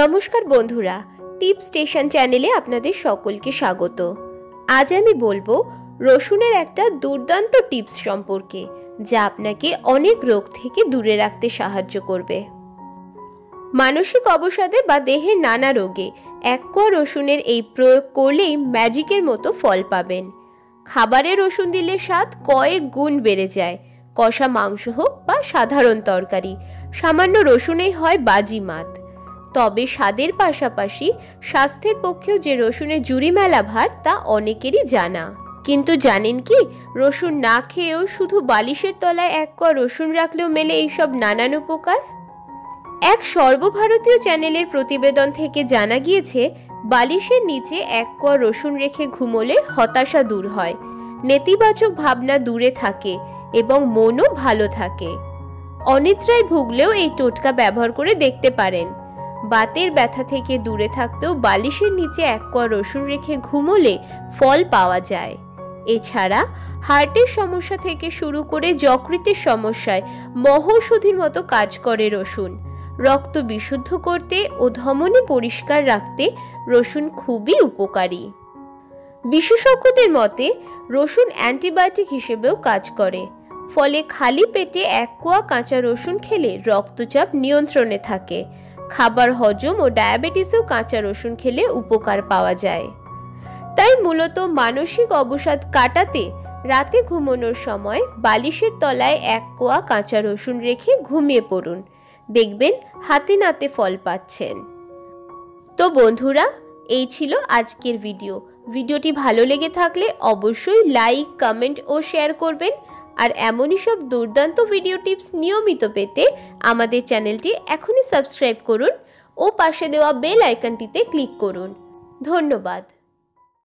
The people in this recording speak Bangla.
নমস্কার বন্ধুরা, টিপ স্টেশন চ্যানেলে আপনাদের সকলকে স্বাগত। আজ আমি বলব রসুনের একটা দুর্দান্ত টিপস সম্পর্কে, যা আপনাকে অনেক রোগ থেকে দূরে রাখতে সাহায্য করবে। মানসিক অবসাদে বা দেহের নানা রোগে এক কোয়া রসুনের এই প্রয়োগ করলেই ম্যাজিকের মতো ফল পাবেন। খাবারে রসুন দিলে স্বাদ কয়েক গুণ বেড়ে যায়, কষা মাংস হোক বা সাধারণ তরকারি, সামান্য রসুনেই হয় বাজি মাত। তবে স্বাদের পাশাপাশি স্বাস্থ্যের পক্ষেও যে রসুনের জুড়ি মেলা ভার, তা অনেকেরই জানা। কিন্তু জানেন কি, রসুন না খেয়েও শুধু বালিশের তলায় এক কোয়া রসুন রাখলেও মেলে এইসব নানান উপকার? এক সর্বভারতীয় চ্যানেলের প্রতিবেদন থেকে জানা গিয়েছে, বালিশের নিচে এক কোয়া রসুন রেখে ঘুমোলে হতাশা দূর হয়, নেতিবাচক ভাবনা দূরে থাকে এবং মনও ভালো থাকে। অনিদ্রায় ভুগলেও এই টোটকা ব্যবহার করে দেখতে পারেন। বাতের ব্যথা থেকে দূরে থাকতেও বালিশের নিচে এক কোয়া রসুন রেখে ঘুমোলে ফল পাওয়া যায়। এছাড়া হার্টের সমস্যা থেকে শুরু করে যকৃতের সমস্যায় মহৌষধির মতো কাজ করে রসুন। রক্ত বিশুদ্ধ করতে ও ধমনী পরিষ্কার রাখতে রসুন খুবই উপকারী। বিশেষজ্ঞদের মতে, রসুন অ্যান্টিবায়োটিক হিসেবেও কাজ করে। ফলে খালি পেটে এক কোয়া কাঁচা রসুন খেলে রক্তচাপ নিয়ন্ত্রণে থাকে। খাবার হজম ও ডায়াবেটিসেও কাঁচা রসুন খেলে উপকার পাওয়া যায়। তাই মূলত মানসিক অবসাদ কাটাতে রাতে ঘুমানোর সময় বালিশের তলায় এক কোয়া কাঁচা রসুন রেখে ঘুমিয়ে পড়ুন। দেখবেন হাতে নাতে ফল পাচ্ছেন। তো বন্ধুরা, এই ছিল আজকের ভিডিও। ভিডিওটি ভালো লেগে থাকলে অবশ্যই লাইক, কমেন্ট ও শেয়ার করবেন। আর এমনই সব দুর্দান্ত ভিডিও টিপস নিয়মিত পেতে আমাদের চ্যানেলটি এখনই সাবস্ক্রাইব করুন ও পাশে দেওয়া বেল আইকনটিতে ক্লিক করুন। ধন্যবাদ।